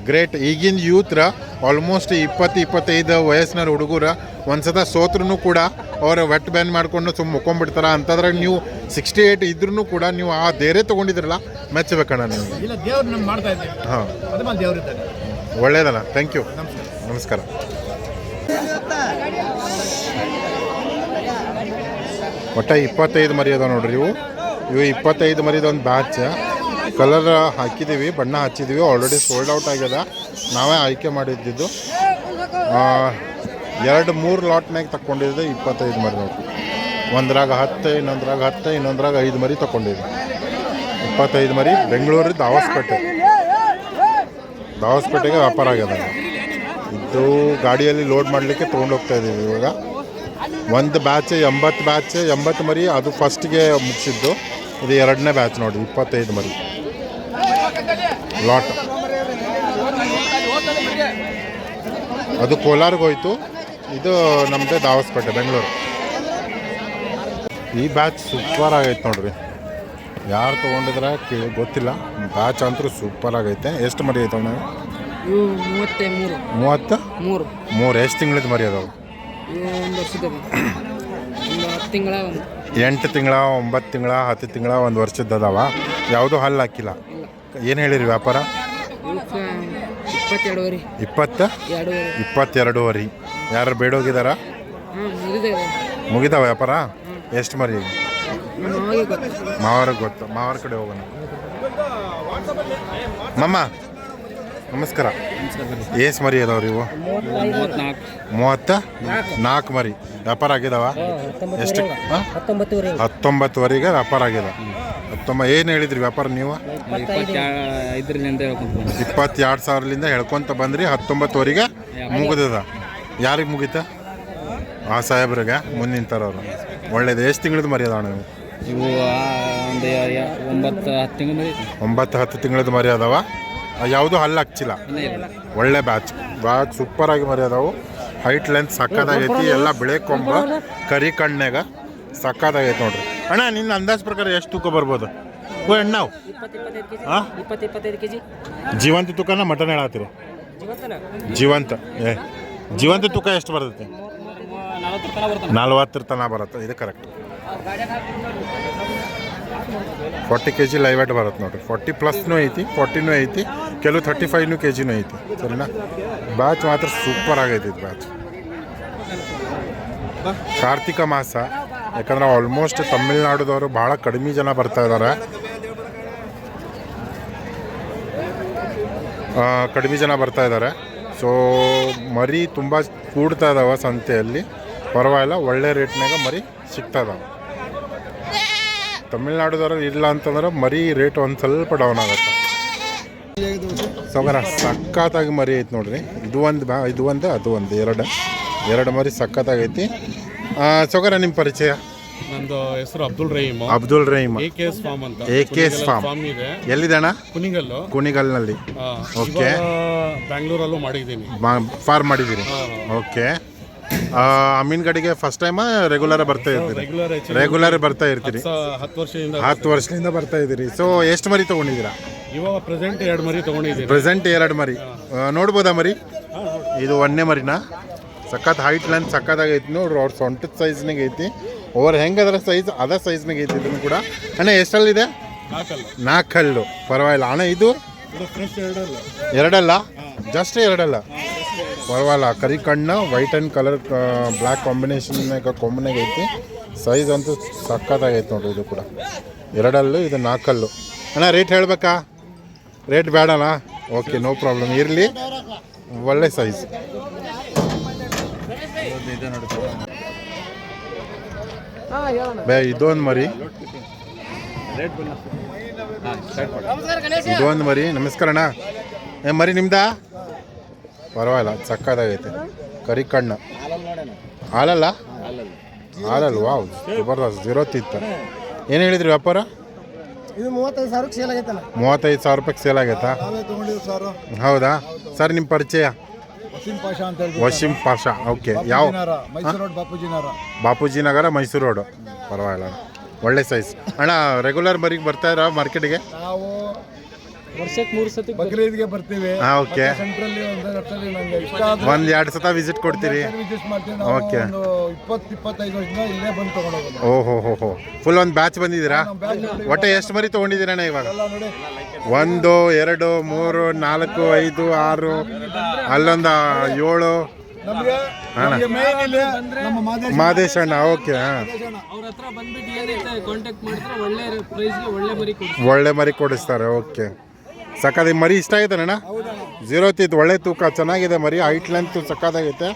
ಗ್ರೇಟ್ ಈಗಿನ ಯೂತ್ರ ಆಲ್ಮೋಸ್ಟ್ ಇಪ್ಪತ್ತು ಇಪ್ಪತ್ತೈದು ವಯಸ್ಸಿನ ಹುಡುಗರ ಒಂದ್ಸತ ಸೋತ್ರೂ ಕೂಡ ಅವ್ರ ವೆಟ್ ಬ್ಯಾನ್ ಮಾಡ್ಕೊಂಡು ಸುಮ್ಮ ಮುಕ್ಕೊಂಡ್ಬಿಡ್ತಾರ. ಅಂತದ್ರಾಗ ನೀವು ಸಿಕ್ಸ್ಟಿ ಏಯ್ಟ್ ಇದ್ರೂ ಕೂಡ ನೀವು ಆ ಧೈರ್ಯ ತೊಗೊಂಡಿದ್ರಲ್ಲ ಮೆಚ್ಚಬೇಕಣ್ಣ ನೀವು ಹಾಂ. ಒಳ್ಳೇದಲ್ಲ ಥ್ಯಾಂಕ್ ಯು ನಮಸ್ಕಾರ ನಮಸ್ಕಾರ ಒಟ್ಟ ಇಪ್ಪತ್ತೈದು ಮರಿ ಅದಾವ ನೋಡ್ರಿ ಇವು. ಇವು ಇಪ್ಪತ್ತೈದು ಮರಿದೊಂದು ಬ್ಯಾಚ್ ಕಲರ್ ಹಾಕಿದ್ದೀವಿ ಬಣ್ಣ ಹಚ್ಚಿದ್ದೀವಿ ಆಲ್ರೆಡಿ ಸೋಲ್ಡ್ ಔಟ್ ಆಗ್ಯದ. ನಾವೇ ಆಯ್ಕೆ ಮಾಡಿದ್ದಿದ್ದು ಎರಡು, ಮೂರು ಲಾಟ್ನಾಗ ತಗೊಂಡಿದ್ದು ಇಪ್ಪತ್ತೈದು ಮರಿ ನೋಡ್ರಿ. ಒಂದ್ರಾಗ ಹತ್ತು, ಇನ್ನೊಂದ್ರಾಗ ಹತ್ತು, ಇನ್ನೊಂದ್ರಾಗ ಐದು ಮರಿ ತಗೊಂಡಿದ್ದೆ ಇಪ್ಪತ್ತೈದು ಮರಿ ಬೆಂಗಳೂರು ದಾವಸ್ಪೇಟೆ. ದಾವಸ್ಪೇಟೆಗೆ ವ್ಯಾಪಾರ ಆಗ್ಯದ. ಇದು ಗಾಡಿಯಲ್ಲಿ ಲೋಡ್ ಮಾಡಲಿಕ್ಕೆ ತೊಗೊಂಡೋಗ್ತಾ ಇದ್ದೀವಿ ಇವಾಗ. ಒಂದು ಬ್ಯಾಚ್ ಎಂಬತ್ತು ಬ್ಯಾಚ್ ಎಂಬತ್ತು ಮರಿ ಅದು ಫಸ್ಟ್ಗೆ ಮುಗಿಸಿದ್ದು. ಇದು ಎರಡನೇ ಬ್ಯಾಚ್ ನೋಡಿ ಇಪ್ಪತ್ತೈದು ಮರಿ. ಲಾಟ್ ಅದು ಕೋಲಾರ್ಗೆ ಹೋಯ್ತು. ಇದು ನಮ್ಮದೇ ದಾವಸ್ಪೇಟೆ ಬೆಂಗಳೂರು. ಈ ಬ್ಯಾಚ್ ಸೂಪರ್ ಆಗೈತೆ ನೋಡ್ರಿ. ಯಾರು ತೊಗೊಂಡಿದ್ರೆ ಕೇ ಗೊತ್ತಿಲ್ಲ. ಬ್ಯಾಚ್ ಅಂತೂ ಸೂಪರ್ ಆಗೈತೆ. ಎಷ್ಟು ಮರಿ ಐತೆ ನಾವು ಮೂವತ್ತ ಮೂರು. ಮೂವತ್ತು? ಮೂರು. ಮೂರು. ಎಷ್ಟು ತಿಂಗಳಿದ್ದು ಮರಿ ಅದಾವೆ? ಒಂದು ವರ್ಷದ ಒಂದು ಹತ್ತು ತಿಂಗಳ ಎಂಟು ತಿಂಗಳ ಒಂಬತ್ತು ತಿಂಗಳ ಹತ್ತು ತಿಂಗಳ ಒಂದು ವರ್ಷದ ಅದಾವ. ಯಾವುದೂ ಹಲ್ಲು ಹಾಕಿಲ್ಲ. ಏನು ಹೇಳಿರಿ ವ್ಯಾಪಾರ? ಇವಕ್ಕೆ ಇಪ್ಪತ್ತೆರಡುವರೆ. ಇಪ್ಪತ್ತು? ಎರಡೂವರೆ. ಇಪ್ಪತ್ತೆರಡೂವರೆ. ಯಾರು ಬೇಡೋಗಿದಾರ? ಹಾಂ ಮುಗಿದ ಮುಗಿದಾವ ವ್ಯಾಪಾರ? ಎಷ್ಟು ಮರಿ? ನಮ್ಮ ಮಾವಿಗೆ ಗೊತ್ತು. ಮಾವರಿಗೆ ಗೊತ್ತು. ಮಾವರ ಕಡೆ ಹೋಗೋಣ. ಮಮ್ಮ ನಮಸ್ಕಾರ. ಏಸ್ ಮರಿ ಅದಾವ್ರಿ ಇವು? ಮೂವತ್ತ? ನಾಲ್ಕು ಮರಿ. ವ್ಯಾಪಾರ ಆಗಿದಾವ? ಎಷ್ಟು? ಹತ್ತೊಂಬತ್ತುವರೆಗೆ ವ್ಯಾಪಾರ ಆಗಿದೆ ಹತ್ತೊಂಬ ಏನು ಹೇಳಿದ್ರಿ ವ್ಯಾಪಾರ ನೀವು? ಇಪ್ಪತ್ತೆರಡು ಸಾವಿರಲಿಂದ ಹೇಳ್ಕೊಂತ ಬಂದ್ರಿ ಹತ್ತೊಂಬತ್ತುವರೆಗೆ ಮುಗಿದದ. ಯಾರಿಗೆ ಮುಗೀತ? ಆ ಸಾಹೇಬ್ರಿಗೆ ಮುಂದೆ ನಿಂತಾರವ್ರು ಒಳ್ಳೇದು. ಎಷ್ಟು ತಿಂಗಳದ್ದು ಮರಿ ಅದಾವ ನೀವು? ಇವು ಒಂದು ಒಂಬತ್ತು ಹತ್ತು ತಿಂಗಳ ಒಂಬತ್ತು ಹತ್ತು ತಿಂಗಳದ್ದು ಮರಿ ಅದಾವ. ಯಾವುದು ಹಲ್ಲು ಹಚ್ಚಿಲ್ಲ ಒಳ್ಳೆ ಬ್ಯಾಚ್ ಬ್ಯಾಚ್ ಸೂಪರ್ ಆಗಿ ಮರಿ ಅದಾವು ಹೈಟ್ ಲೆಂತ್ ಸಕ್ಕದಾಗೈತಿ ಎಲ್ಲ ಬಿಳೆ ಕೊಂಬ ಕರಿ ಕಣ್ಣಾಗ ಸಕ್ಕದಾಗೈತಿ ನೋಡ್ರಿ. ಅಣ್ಣ ನಿನ್ನ ಅಂದಾಜ್ ಪ್ರಕಾರ ಎಷ್ಟು ತೂಕ ಬರ್ಬೋದು? ಓ ಹಾಂ ಜೀವಂತ ತೂಕನ ಮಟನ್ ಹೇಳತ್ತೀರಿ. ಜೀವಂತ. ಏ ಜೀವಂತ ತೂಕ ಎಷ್ಟು ಬರ್ತೈತಿ? ತನಕ ನಲ್ವತ್ತರ ತನ ಬರುತ್ತೆ. ಇದು correct forty K G live weight ಬರುತ್ತೆ ನೋಡಿರಿ. ಫಾರ್ಟಿ ಪ್ಲಸ್ನೂ ಐತಿ ಫಾರ್ಟಿನೂ ಐತಿ, ಕೆಲವು ಥರ್ಟಿ ಫೈವ್ನೂ ಕೆ ಜಿನೂ ಐತಿ. ಸರಿನಾ? ಬ್ಯಾಚ್ ಮಾತ್ರ ಸೂಪರ್ ಆಗೈತಿ ಇದು ಬ್ಯಾಚ್ ಕಾರ್ತಿಕ ಮಾಸ, ಯಾಕಂದ್ರೆ ಆಲ್ಮೋಸ್ಟ್ ತಮಿಳ್ನಾಡುದವರು ಭಾಳ ಕಡಿಮೆ ಜನ ಬರ್ತಾ ಇದ್ದಾರೆ ಕಡಿಮೆ ಜನ ಬರ್ತಾ ಇದ್ದಾರೆ ಸೊ ಮರಿ ತುಂಬ ಕೂಡ್ತಾ ಇದ್ದಾವೆ ಸಂತೆಯಲ್ಲಿ. ಪರವಾಗಿಲ್ಲ, ಒಳ್ಳೆ ರೇಟ್ನಾಗ ಮರಿ ಸಿಗ್ತಾ ಇದಾವೆ. ತಮಿಳ್ನಾಡುದವ್ರು ಇಲ್ಲ ಅಂತಂದ್ರೆ ಮರಿ ರೇಟ್ ಒಂದು ಸ್ವಲ್ಪ ಡೌನ್ ಆಗುತ್ತೆ. ಸೊಗರ ಸಖತ್ತಾಗಿ ಮರಿ ಐತೆ ನೋಡ್ರಿ. ಇದು ಒಂದು ಬ್ಯಾ ಇದು ಒಂದು ಅದು ಒಂದು ಎರಡು. ಎರಡು ಮರಿ ಸಖತ್ತಾಗೈತಿ ಸೊಗರ ನಿಮ್ಮ ಪರಿಚಯ? ನಂದು ಹೆಸರು Abdul Rahim. Abdul Rahim. A K S farm ಅಂತ. A K S farm. Farm ಇದೆ. ಎಲ್ಲಿದೆ ಅಣ್ಣ ಕುಣಿಗಲ್ಲು. ಕುಣಿಗಲ್ನಲ್ಲಿ. ಓಕೆ. ಬ್ಯಾಂಗ್ಳೂರಲ್ಲೂ ಮಾಡಿದ್ದೀನಿ. ಫಾರ್ಮ್ ಮಾಡಿದ್ದೀರಿ. ಓಕೆ. ಅಮೀನ್ಗಡಿಗೆ ಫಸ್ಟ್ ಟೈಮ್ ರೆಗ್ಯುಲರ್ ಬರ್ತಾ ಇರ್ತೀರಿ ರೆಗ್ಯುಲರ್ ಬರ್ತಾ ಇರ್ತೀರಿ. ಹತ್ತು ವರ್ಷದಿಂದ ಹತ್ತು ವರ್ಷದಿಂದ ಬರ್ತಾ ಇದ್ದೀರಿ. ಸೊ ಎಷ್ಟು ಮರಿ ತಗೊಂಡಿದ್ದೀರಾ? ಇವಾಗ ಪ್ರೆಸೆಂಟ್ ಎರಡು ಮರಿ ತಗೊಂಡಿದ್ದೀರಿ. ಪ್ರೆಸೆಂಟ್ ಎರಡು ಮರಿ. ನೋಡ್ಬೋದಾ ಮರಿ? ಇದು ಒಂದನೇ ಮರಿನಾ? ಸಖತ್ ಹೈಟ್ ಲೆಂತ್ ಸಖತ್ತಾಗೈತಿ ನೋಡ್ರಿ ಅವ್ರ ಸೊಂಟದ ಸೈಜ್ನಾಗ ಐತಿ. ಓವರ್ ಹೆಂಗದ್ರ ಸೈಜ್ ಅದ ಸೈಜ್ನಾಗ ಐತಿ ಇದನ್ನು ಕೂಡ. ಅಣ್ಣ ಎಷ್ಟಲ್ಲಿದೆ ನಾಲ್ಕು ಹಲ್ಲು ಪರವಾಗಿಲ್ಲ. ಅಣ್ಣ ಇದು? ಎರಡಲ್ಲ? ಜಸ್ಟ್ ಎರಡಲ್ಲ. ಪರವಾಗಿಲ್ಲ, ಕರಿ ಕಣ್ಣ white and colour black combination ಕೊಂಬನಾಗ ಐತಿ. ಸೈಜ್ ಅಂತೂ ಸಖತ್ತಾಗೈತೆ ನೋಡ್ರಿ ಇದು ಕೂಡ. ಎರಡಲ್ಲು, ಇದು ನಾಲ್ಕಲ್ಲು. ಅಣ್ಣ ರೇಟ್ ಹೇಳ್ಬೇಕಾ? ರೇಟ್ ಬೇಡಣ್ಣ. ಓಕೆ ನೋ ಪ್ರಾಬ್ಲಮ್ ಇರಲಿ. ಒಳ್ಳೆ ಸೈಜ್ ಬೇ, ಇದೊಂದು ಮರಿ. ಇದೊಂದು ಮರಿ. ನಮಸ್ಕಾರ ಅಣ್ಣ. ಏ, ಮರಿ ನಿಮ್ದಾ? ಪರವಾಗಿಲ್ಲ ಸಕ್ಕದಾಗೈತೆ ಕರಿ ಕಣ್ಣು ಹಾಲಲ್ಲ? ಹಾಲಲ್ಲ ವಾವ್ ಜಬರ್ದಸ್ತ್ ಜೀರೋ ತಿತ್ತ. ಏನು ಹೇಳಿದ್ರಿ ವ್ಯಾಪಾರ? ಇದು ಮೂವತ್ತೈದು ಸಾವಿರಕ್ಕೆ ಸೇಲ್ ಆಗೈತಲ್ಲ. ಮೂವತ್ತೈದು ಸಾವಿರ ರೂಪಾಯಿಗೆ ಸೇಲ್ ಆಗೈತಾ ಹೌದಾ? ಸರ್ ನಿಮ್ಮ ಪರಿಚಯ? ವಸಿಂ ಪಾಷಾ ವಶೀಂ ಓಕೆ. ಯಾವ? ಬಾಪೂಜಿ ನಗರ ಬಾಪೂಜಿ ನಗರ ಮೈಸೂರು ರೋಡು. ಪರವಾಗಿಲ್ಲ. ಒಳ್ಳೆ ಸೈಜ್ ಅಣ್ಣ ರೆಗ್ಯುಲರ್ ಮರಿಗೆ ಬರ್ತಾ ಇರೋ ಮಾರ್ಕೆಟಿಗೆ ನಾವು ವರ್ಷಕ್ಕೆ ಮೂರು ಸತಿ ಬಕ್ರೀದ್ಗೆ ಬರ್ತೀವಿ. ಹಾಂ ಓಕೆ. ಸೆಂಟ್ರಲ್ಲಿ ಒಂದು ವರ್ಷದಲ್ಲಿ ನಂಗೆ ಇಷ್ಟ ಆದ್ರೆ ಒಂದು ಎರಡು ಸತ ವಿಸಿಟ್ ಕೊಡ್ತೀರಿ. ವಿಸಿಟ್ ಮಾಡ್ತೀವಿ. ನಾವು Okay. ಒಂದು ಇಪ್ಪತ್ತು ಇಪ್ಪತ್ತೈದು ವರ್ಷದಿಂದ ಇಲ್ಲೇ ಬಂದು ತಗೊಂಡೋಗೋದು. ಓಹೋ ಹೋ ಹೋ ಫುಲ್ ಒಂದು ಬ್ಯಾಚ್ ಬಂದಿದ್ದೀರಾ? ಒಟ್ಟೆ ಎಷ್ಟು ಮರಿ ತೊಗೊಂಡಿದ್ದೀರಣ್ಣ ಇವಾಗ? ಎಲ್ಲ ನೋಡಿ. ಒಂದು ಎರಡು ಮೂರು ನಾಲ್ಕು ಐದು ಆರು ಅಲ್ಲೊಂದು ಏಳು. ನಮಗೆ ನಮಗೆ ಮೇನ್ ಇಲ್ಲಿ ನಮ್ಮ ಮಾದೇಶ ಮಾದೇಶ್ ಅಣ್ಣ ಓಕೆ ಹಾಂ. ಅವ್ರ ಹತ್ರ ಬಂದ್ಬಿಟ್ಟು ಏನೈತೆ ಕಾಂಟ್ಯಾಕ್ಟ್ ಮಾಡಿದ್ರೆ ಒಳ್ಳೆ ಪ್ರೈಸ್ಗೆ ಒಳ್ಳೆ ಮರಿ ಕೊಡಿ ಒಳ್ಳೆ ಮರಿ ಕೊಡಿಸ್ತಾರೆ ಓಕೆ. ಸಕ್ಕದ ಮರಿ ಇಷ್ಟ ಆಗಿದೆ ಅಣ್ಣ? ಜೀರೋ ತೀತ್ ಒಳ್ಳೆ ತೂಕ ಚೆನ್ನಾಗಿದೆ ಮರಿ ಹೈಟ್ ಲೆಂತ್ ಸಕ್ಕತ್ತಾಗೈತೆ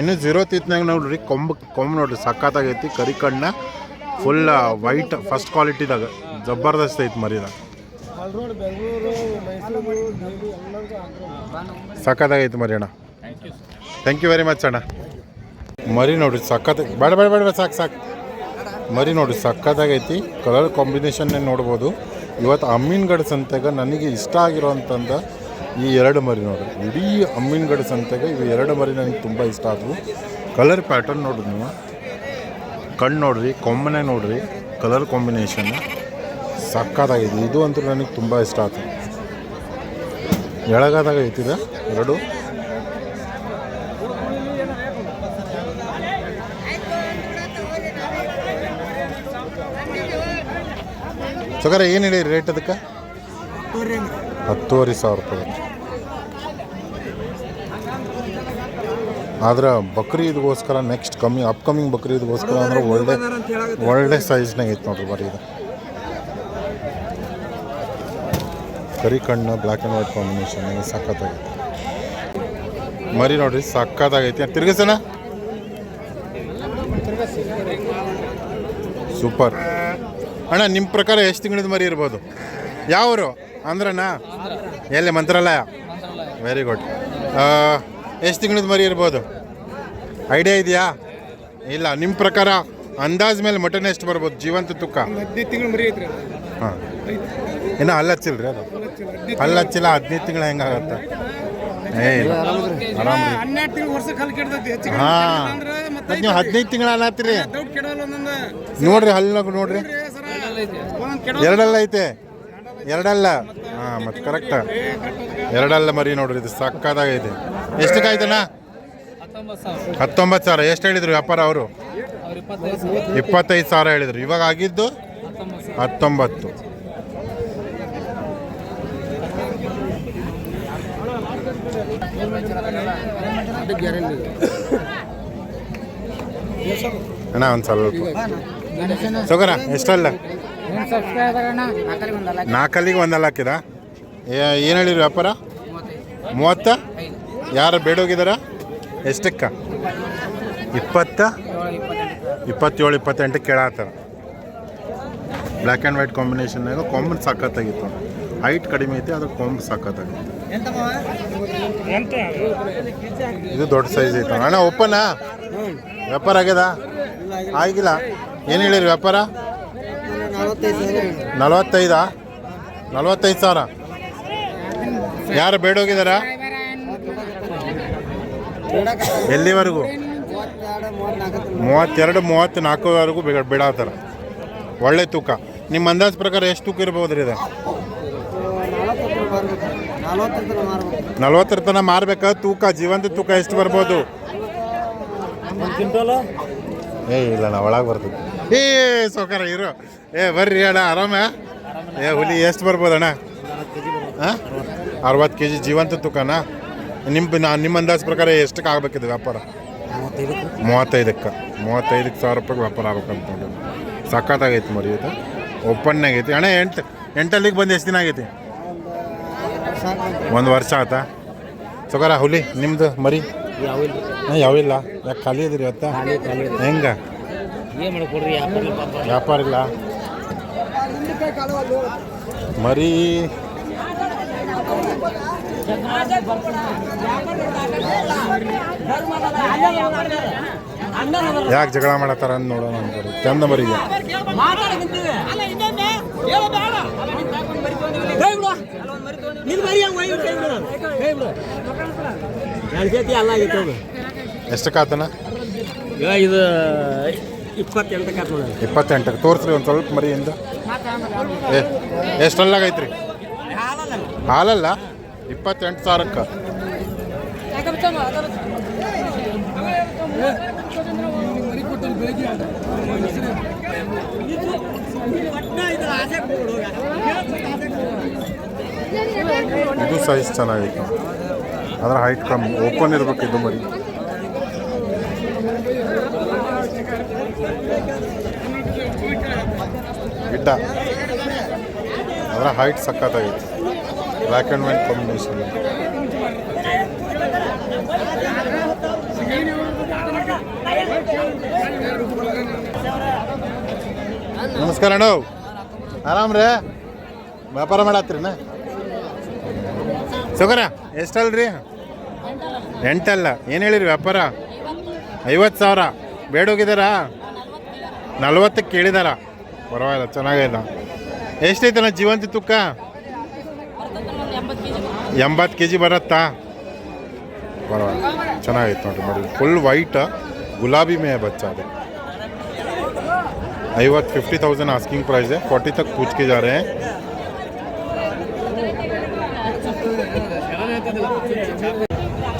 ಇನ್ನು ಜೀರೋ ತೀತ್ನಾಗ ನೋಡ್ರಿ ಕೊಂಬು ಕೊಂಬು ನೋಡ್ರಿ ಸಕ್ಕತ್ತಾಗೈತಿ ಕರಿ ಕಣ್ಣ ಫುಲ್ ವೈಟ್ ಫಸ್ಟ್ ಕ್ವಾಲಿಟಿದಾಗ ಜಬರ್ದಸ್ತ್ ಐತಿ ಮರಿದ ಸಕ್ಕತ್ತಾಗೈತಿ ಮರಿ ಅಣ್ಣ. ಥ್ಯಾಂಕ್ ಯು ವೆರಿ ಮಚ್ ಅಣ್ಣ. ಮರಿ ನೋಡ್ರಿ ಸಕ್ಕತ್ ಬೇಡ ಬೇಡ ಬೇಡ, ಸಾಕು ಸಾಕು. ಮರಿ ನೋಡ್ರಿ ಸಕ್ಕತ್ತಾಗೈತಿ ಕಲರ್ ಕಾಂಬಿನೇಷನ್ನೇ ನೋಡ್ಬೋದು. ಇವತ್ತು ಅಮ್ಮೀನ್ಗಡ ಸಂತೆಗೆ ನನಗೆ ಇಷ್ಟ ಆಗಿರೋಂಥಂದ ಈ ಎರಡು ಮರಿ ನೋಡ್ರಿ. ಇಡೀ ಅಮ್ಮೀನ್ಗಡ ಸಂತೆಗೆ ಇವು ಎರಡು ಮರಿ ನನಗೆ ತುಂಬ ಇಷ್ಟ ಆದವು. ಕಲರ್ ಪ್ಯಾಟರ್ನ್ ನೋಡ್ರಿ ನೀವು. ಕಣ್ಣು ನೋಡ್ರಿ, ಕೊಂಬನೆ ನೋಡ್ರಿ ಕಲರ್ ಕಾಂಬಿನೇಷನ್ ಸಕ್ಕತ್ತಾಗಿದೆ ಇದು ಅಂತೂ ನನಗೆ ತುಂಬ ಇಷ್ಟ ಆಯ್ತು ಎಳಗಾದಾಗ ಐತಿದೆ ಎರಡು? ಸಗರ ಏನು ಹೇಳಿ ರೇಟ್ ಅದಕ್ಕೆ? ಹತ್ತುವರೆ ಸಾವಿರ ರೂಪಾಯಿ ಆದ್ರೆ ಬಕ್ರಿ ಇದಕ್ಕೋಸ್ಕರ ನೆಕ್ಸ್ಟ್ ಕಮ್ಮಿ ಅಪ್ಕಮಿಂಗ್ ಬಕ್ರಿ ಇದಕ್ಕೋಸ್ಕರ ಅಂದ್ರೆ ಒಳ್ಳೆ ಒಳ್ಳೆ ಸೈಜ್ನಾಗ ಐತೆ ನೋಡ್ರಿ ಬರೀ ಇದು. ಕರಿ ಕಣ್ಣು ಬ್ಲ್ಯಾಕ್ ಆ್ಯಂಡ್ ವೈಟ್ ಕಾಂಬಿನೇಷನ್ ಸಖತ್ತಾಗೈತೆ. ಮರಿ ನೋಡ್ರಿ ಸಖತ್ತಾಗೈತಿ. ತಿರ್ಗಿಸಣ? ಸೂಪರ್. ಅಣ್ಣ ನಿಮ್ಮ ಪ್ರಕಾರ ಎಷ್ಟು ತಿಂಗಳಿದ ಮರಿ ಇರ್ಬೋದು? ಯಾವರು? ಅಂದ್ರಣ್ಣ ಎಲ್ಲಿ? ಮಂತ್ರಾಲಯ? ವೆರಿ ಗುಡ್ ಎಷ್ಟು ತಿಂಗಳಿದ ಮರಿ ಇರ್ಬೋದು? ಐಡಿಯಾ ಇದೆಯಾ? ಇಲ್ಲ ನಿಮ್ಮ ಪ್ರಕಾರ ಅಂದಾಜ್ ಮೇಲೆ ಮಟನ್ ಎಷ್ಟು ಬರ್ಬೋದು? ಜೀವಂತ ತುಕ್ಕ? ಹಾಂ. ಇನ್ನು ಹಲ್ಲು ಹಚ್ಚಿಲ್ರಿ ಅದು? ಹಲ್ಲು ಹಚ್ಚಿಲ್ಲ ಹದಿನೈದು ತಿಂಗಳು ಹೆಂಗಾಗತ್ತೆ ಏ ಇಲ್ಲ. ಆರಾಮ ರೀ. ಹಾಂ. ನೀವು ಹದಿನೈದು ತಿಂಗಳು ಅನ್ನತ್ತೀರಿ. ನೋಡ್ರಿ ಹಲ್ಲಾಗ ನೋಡ್ರಿ. ಎರಡಲ್ಲ ಐತೆ. ಎರಡಲ್ಲ. ಹಾಂ, ಮತ್ತೆ ಕರೆಕ್ಟ್ ಎರಡಲ್ಲ ಮರಿ ನೋಡ್ರಿ, ಇದು ಸಕ್ಕದಾಗೈತೆ ಎಷ್ಟು ಕಾಯ್ತಾನ ಹತ್ತೊಂಬತ್ತು ಸಾವಿರ. ಎಷ್ಟು ಹೇಳಿದ್ರು ವ್ಯಾಪಾರ ಅವರು? ಇಪ್ಪತ್ತೈದು ಸಾವಿರ ಹೇಳಿದ್ರು. ಇವಾಗ ಆಗಿದ್ದು ಹತ್ತೊಂಬತ್ತು. ಅಣ್ಣ, ಒಂದು ಸ್ವಲ್ಪ. ಸೊಗರ ಎಷ್ಟಲ್ಲ? ನಾಲ್ಕಲ್ಲಿಗೆ ಒಂದಲ್ಲ ಹಾಕಿದ ಏನು ಹೇಳಿರಿ ವ್ಯಾಪಾರ? ಮೂವತ್ತ? ಯಾರು ಬೇಡೋಗಿದಾರ? ಎಷ್ಟಕ್ಕ? ಇಪ್ಪತ್ತ? ಇಪ್ಪತ್ತೇಳು ಇಪ್ಪತ್ತೆಂಟು ಕೇಳತ್ತಾರ ಬ್ಲ್ಯಾಕ್ ಆ್ಯಂಡ್ ವೈಟ್ ಕಾಂಬಿನೇಷನ್ನಾಗ ಕೊಂಬ್ ಸಾಕತ್ತಾಗಿತ್ತು ಹೈಟ್ ಕಡಿಮೆ ಐತಿ ಅದ್ರ ಕೊಂಬ್ ಸಾಕತ್ತಾಗಿತ್ತು ಇದು ದೊಡ್ಡ ಸೈಜ್ ಐತೆ ಅಣ್ಣ ಓಪನಾ ವ್ಯಾಪಾರ ಆಗ್ಯದ? ಆಗಿಲ್ಲ. ಏನು ಹೇಳಿರಿ ವ್ಯಾಪಾರ? ನಲವತ್ತೈದಾ? ನಲವತ್ತೈದು ಸಾವಿರ. ಯಾರು ಬೇಡೋಗಿದಾರ? ಎಲ್ಲಿವರೆಗೂ? ಮೂವತ್ತೆರಡು ಮೂವತ್ತು ನಾಲ್ಕುವರೆಗೂ ಬೇಡ ಬಿಡಾತಾರ. ಒಳ್ಳೆ ತೂಕ. ನಿಮ್ಮ ಅಂದಾಜು ಪ್ರಕಾರ ಎಷ್ಟು ತೂಕ ಇರ್ಬೋದು ರೀ ಇದು? ನಲ್ವತ್ತರ ತನಕ ಮಾರ್ಬೇಕಾ? ತೂಕ, ಜೀವಂತ ತೂಕ ಎಷ್ಟು ಬರ್ಬೋದು? ಏ, ಇಲ್ಲ, ನಾ ಒಳಗೆ ಬರ್ತದೆ ಏ ಸೌಕಾರ ಇರು. ಏ, ಬರ್ರಿ, ಅಣ್ಣ, ಆರಾಮ? ಏ, ಹುಲಿ, ಎಷ್ಟು ಬರ್ಬೋದು, ಅಣ್ಣ? ಹಾಂ ಅರವತ್ತು ಕೆ ಜಿ ಜೀವಂತ ತೂಕನಾ? ನಿಮ್ಮ ನಾ, ನಿಮ್ಮ ಅಂದಾಜು ಪ್ರಕಾರ ಎಷ್ಟಕ್ಕೆ ಆಗ್ಬೇಕಿದೆ ವ್ಯಾಪಾರ? ಮೂವತ್ತೈದಕ್ಕೆ. ಮೂವತ್ತೈದಕ್ಕೆ ಸಾವಿರ ರೂಪಾಯಿಗೆ ವ್ಯಾಪಾರ ಆಗ್ಬೇಕಂತ ನೋಡಿ. ಸಖತ್ತಾಗೈತಿ ಮರಿ ಇದು. ಓಪನ್ನಾಗೈತಿ ಅಣ್ಣ, ಎಂಟು, ಎಂಟಲ್ಲಿಗೆ ಬಂದು ಎಷ್ಟು ದಿನ ಆಗೈತಿ? ಒಂದು ವರ್ಷ ಆಯ್ತಾ? ಸೊಗರ ಹುಲಿ ನಿಮ್ಮದು ಮರಿ? ಹಾಂ ಯಾವಿಲ್ಲ. ಯಾಕೆ ಖಾಲಿ ಇದ್ರಿ ಇವತ್ತ? ಹೆಂಗ? ವ್ಯಾಪಾರ ಇಲ್ಲ ಮರಿ. ಯಾಕೆ ಜಗಳ ಮಾಡತ್ತಾರ ಅಂತ ನೋಡೋಣ ಅಂತಾರೆ ಚಂದ ಮರಿಗೆ. ಎಷ್ಟಕ್ಕಾತನ ಇದು ಇಪ್ಪತ್ತೆಂಟಕ್ಕೆ ನೋಡ್ರಿ ಇಪ್ಪತ್ತೆಂಟಕ್ಕೆ ತೋರಿಸ್ರಿ ಒಂದು ಸ್ವಲ್ಪ ಮರಿಯಿಂದ ಏ ಎಷ್ಟಲ್ಲಾಗೈತ್ರಿ ಹಾಲಲ್ಲ? ಇಪ್ಪತ್ತೆಂಟು ಸಾವಿರಕ್ಕೆ. ಇದು ಸೈಜ್ ಚೆನ್ನಾಗೈತೆ. ಅದರ ಹೈಟ್ ಕಮ್ಮಿ. ಓಪನ್ ಇರಬೇಕು ಇದು ಮರಿ. ಗಿಡ್ಡ. ಅದರ ಹೈಟ್ ಸಖತ್ತಾಗಿತ್ತು ಬ್ಲ್ಯಾಕ್ ಆ್ಯಂಡ್ ವೈಟ್ ಕಾಂಬಿನೇಷನ್ ನಮಸ್ಕಾರ ಅಣ್ಣ ಆರಾಮ್ರಿ ವ್ಯಾಪಾರ ಮಾಡತ್ತೀರಿನ? ಸೌಕರ ಎಷ್ಟಲ್ರಿ? ಎಂಟಲ್ಲ. ಏನು ಹೇಳಿರಿ ವ್ಯಾಪಾರ? ಐವತ್ತು ಸಾವಿರ. ಬೇಡೋಗಿದ್ದಾರಾ? ನಲ್ವತ್ತಕ್ಕೆ ಕೇಳಿದಾರ? ಪರವಾಗಿಲ್ಲ, ಚೆನ್ನಾಗೈತ. ಎಷ್ಟೈತಲ್ಲ ಜೀವಂತಿ ತುಕ್ಕ? ಎಂಬತ್ತು ಕೆ ಜಿ ಬರತ್ತಾ? ಪರವಾಗಿಲ್ಲ, ಚೆನ್ನಾಗೈತೆ ನೋಡಿರಿ ಮಾಡಿ ಫುಲ್ ವೈಟ್ ಗುಲಾಬಿ ಮೇ ಬಚ್ಚ ಅದು. ಐವತ್ತು fifty thousand asking price forty ತಕ್ ಪೂಚ್ಕೆ ಜಾರೆ.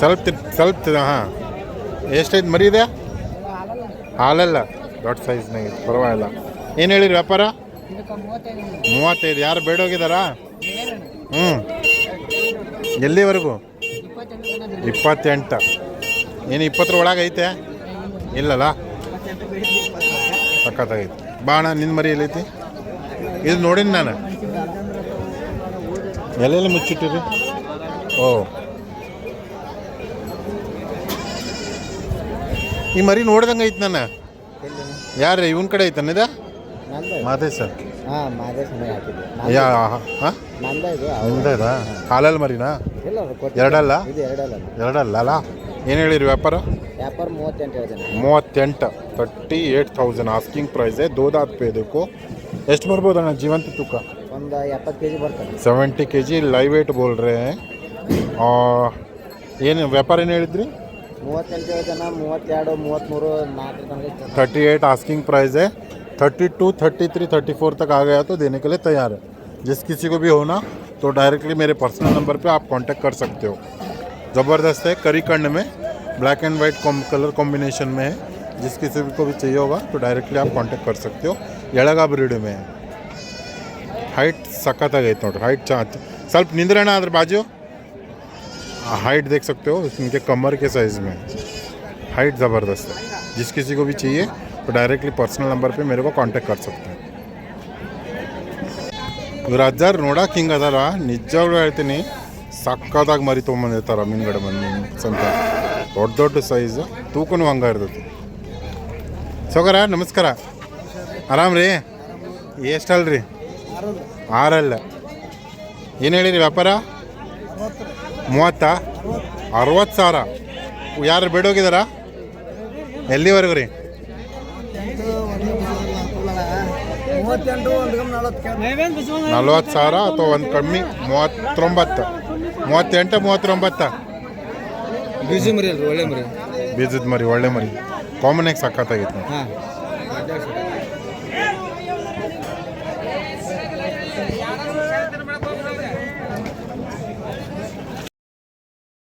ಸ್ವಲ್ಪ ತಿ- ಸ್ವಲ್ಪ ಹಾಂ. ಎಷ್ಟೈತೆ ಮರಿ ಇದೆ? ಹಾಲಲ್ಲ. ದೊಡ್ಡ ಸೈಜ್ನಾಗ ಪರವಾಗಿಲ್ಲ. ಏನು ಹೇಳಿರಿ ವ್ಯಾಪಾರ? ಮೂವತ್ತೈದು. ಯಾರು ಬೇಡೋಗಿದಾರಾ ಹ್ಞೂ ಎಲ್ಲಿವರೆಗೂ? ಇಪ್ಪತ್ತೆಂಟು. ಏನು ಇಪ್ಪತ್ತರ ಒಳಗೆ ಐತೆ? ಇಲ್ಲಲ್ಲ. ಸಖತ್ತಾಗೈತೆ. ಬಾಣ ನಿನ್ನ ಮರಿ ಎಲ್ಲೈತಿ? ಇದು ನೋಡಿನಿ ನಾನು. ಎಲ್ಲೆಲ್ಲಿ ಮುಚ್ಚಿಟ್ಟಿರಿ? ಓ. ಈ ಮರಿ ನೋಡ್ದಂಗೆ ಐತೆ ನಾನು ಯಾರು ಇವನ್ ಕಡೆ ಐತನ ಇದ ಮಾದೇಶ್. ಸರ್ ಹಾಂ ಯಾ ನಿಮ್ದಾ ಮರಿನಾ? ಎರಡಲ್ಲ? ಎರಡಲ್ಲ. ಅಲ್ಲ? ಏನು ಹೇಳಿರಿ ವ್ಯಾಪಾರ? ವ್ಯಾಪಾರ ಮೂವತ್ತೆಂಟು ಮೂವತ್ತೆಂಟು. Thirty eight thousand. Asking price ದೋದಾತ್ ಬೇಕು ಎಷ್ಟು ಬರ್ಬೋದು ಅಣ್ಣ? ಜೀವಂತ ತೂಕ? ಒಂದು ಎಪ್ಪತ್ತು ಕೆ ಜಿ ಬರ್ತದೆ. Seventy K G live weight ಬೋಲ್ರೆ ಏನು ವ್ಯಾಪಾರ ಏನು ಹೇಳಿದ್ರಿ? ಮೂವತ್ತೆಂಟು ಹೇಳ್ತೇನೆ ಮೂವತ್ತೆರಡು ಮೂವತ್ತ್ಮೂರು ನಾಲ್ಕು ತನಕ ಇರ್ತದೆ. थर्टी एट आस्किंग प्राइस है thirty two thirty three thirty four तक आ गया तो देने के लिए तैयार है जिस किसी को भी होना तो डायरेक्टली मेरे पर्सनल नंबर पे आप कांटेक्ट कर सकते हो ज़बरदस्त है करी कंड में black and white colour combination में है जिस किसी को भी चाहिए होगा तो डायरेक्टली आप कांटेक्ट कर सकते हो ಎಳಗ ಬ್ರೀಡ್ में है हाइट ಸಖತ್ತಾಗೈತೆ ನೋಡ್ರಿ ಹೈಟ್ ಚಾ ಸ್ವಲ್ಪ ನಿಂದ್ರಣ ಅದ್ರ ಬಾಜು हाइट देख सकते हो इनके कमर के साइज़ में हाइट ज़बरदस्त है जिस किसी को भी चाहिए तो डायरेक्टली पर्सनल नंबर पे मेरे को कांटेक्ट कर सकते हैं ಇವ್ರ ಅಜ್ಜಾರು ನೋಡಕ್ಕೆ ಹಿಂಗೆ ಅದಾರ ನಿಜವಾಗ್ಲೂ ಹೇಳ್ತೀನಿ ಸಕ್ಕತ್ತಾಗಿ ಮರಿ ತೊಗೊಂಬಂದಿರ್ತಾರೆ ಮೀನುಗಡೆ ಬಂದು ಸಂತ ದೊಡ್ಡ ದೊಡ್ಡ ಸೈಜು ತೂಕನೂ ಹಂಗೆ ಇರ್ತೈತಿ ಸೌಕರ ನಮಸ್ಕಾರ ಆರಾಮ್ ರೀ ಎಷ್ಟಲ್ರಿ ಆರಲ್ಲ ಏನು ಹೇಳಿರಿ ವ್ಯಾಪಾರ ಮೂವತ್ತಾ? ಅರವತ್ತು ಸಾವಿರ. ಯಾರು ಬಿಡೋಗಿದಾರ? ಎಲ್ಲಿವರೆಗೂ ರೀ? ನಲ್ವತ್ತು ಸಾವಿರ ಅಥವಾ ಒಂದು ಕಮ್ಮಿ? ಮೂವತ್ತೊಂಬತ್ತು. ಮೂವತ್ತೆಂಟು ಮೂವತ್ತೊಂಬತ್ತು? ಬೀಜದ ಮರಿ ಒಳ್ಳೆ ಮರಿ. ಬೀಜದ ಮರಿ ಒಳ್ಳೆ ಮರಿ. ಕಾಮನ್ ಆಗಿ ಸಕ್ಕತ್ತಾಗಿತ್ತು